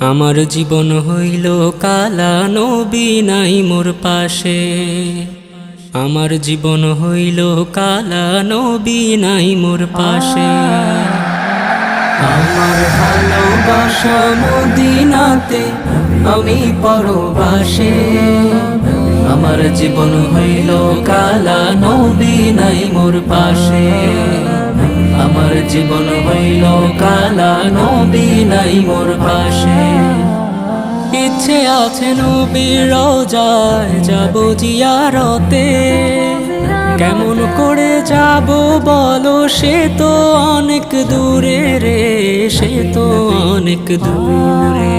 আমার জীবন হইল কালা নবী নাই মোর পাশে। আমার জীবন হইল কালা নবী নাই মোর পাশে। আমার ভালোবাসা মদিনাতে আমি পরবাসে। আমার জীবন হইল কালা নবী নাই মোর পাশে। আমার জীবন হইল কালা নবী নাই মোর পাশে। ইচ্ছে আছে নবীর রোজায় যাব জিয়ারতে। কেমন করে যাব বলো, সে তো অনেক দূরে রে, সে তো অনেক দূরে।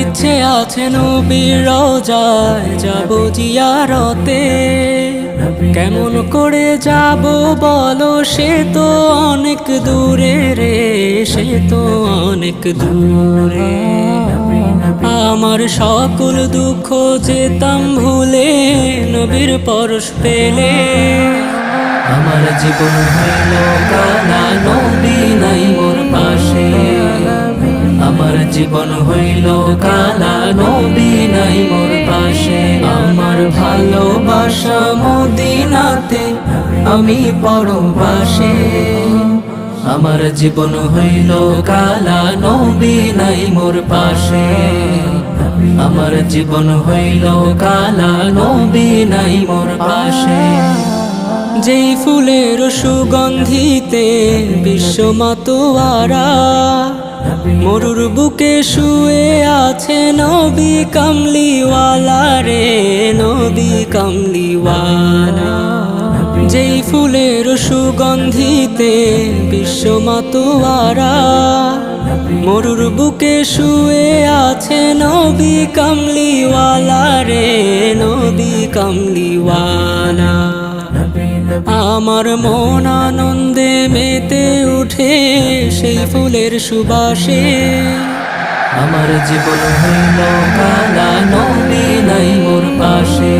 ইচ্ছে আছে নবীর রোজায় যাব জিয়ারতে। কেমন করে যাব বলো, সে তো অনেক দূরে রে, সে তো অনেক দূরে। আমার সকল দুঃখ যেতাম ভুলে, নবীর পরশ পেলে। আমার জীবন হইল নবী নাই মোর পাশে। আমার জীবন হইল কালা নবী নাই মোর পাশে। আমার ভালোবাসা মদিনাতে আমি পরবাসে। আমার জীবন হইল কালা নবী নাই মোর পাশে। আমার জীবন হইল কালা নবী নাই মোর পাশে। যেই ফুলের সুগন্ধিতে বিশ্ব মাতোয়ারা মরুর বুকে শুয়ে আছে নবী কামলিওয়ালা রে, নবী কামলিওয়ালা। যেই ফুলের সুগন্ধিতে বিশ্ব মাতোয়ারা, মরুর বুকে শুয়ে আছে নবী কামলিওয়ালা রে, নবী কামলিওয়ালা। আমার মন আনন্দে মেতে উঠে সেই ফুলের সুবাসে। আমার জীবন হইল কালা নবী নাই মোর পাশে।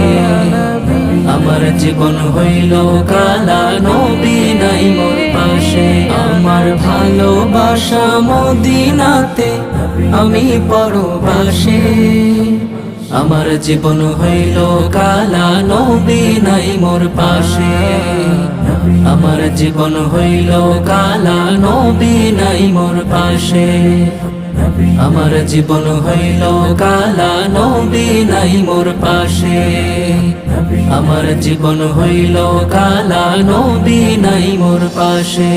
আমার জীবন হইল কালা নবী নাই মোর পাশে। আমার ভালোবাসা মদিনাতে আমি পরবাসে। আমার জীবন হইল কালা মোর পাশে। আমার জীবন হইল কালা নবী নাই মোর পাশে। আমার জীবন হইল কালা নবী নাই মোর পাশে। আমার জীবন হইল কালা নবী নাই মোর পাশে।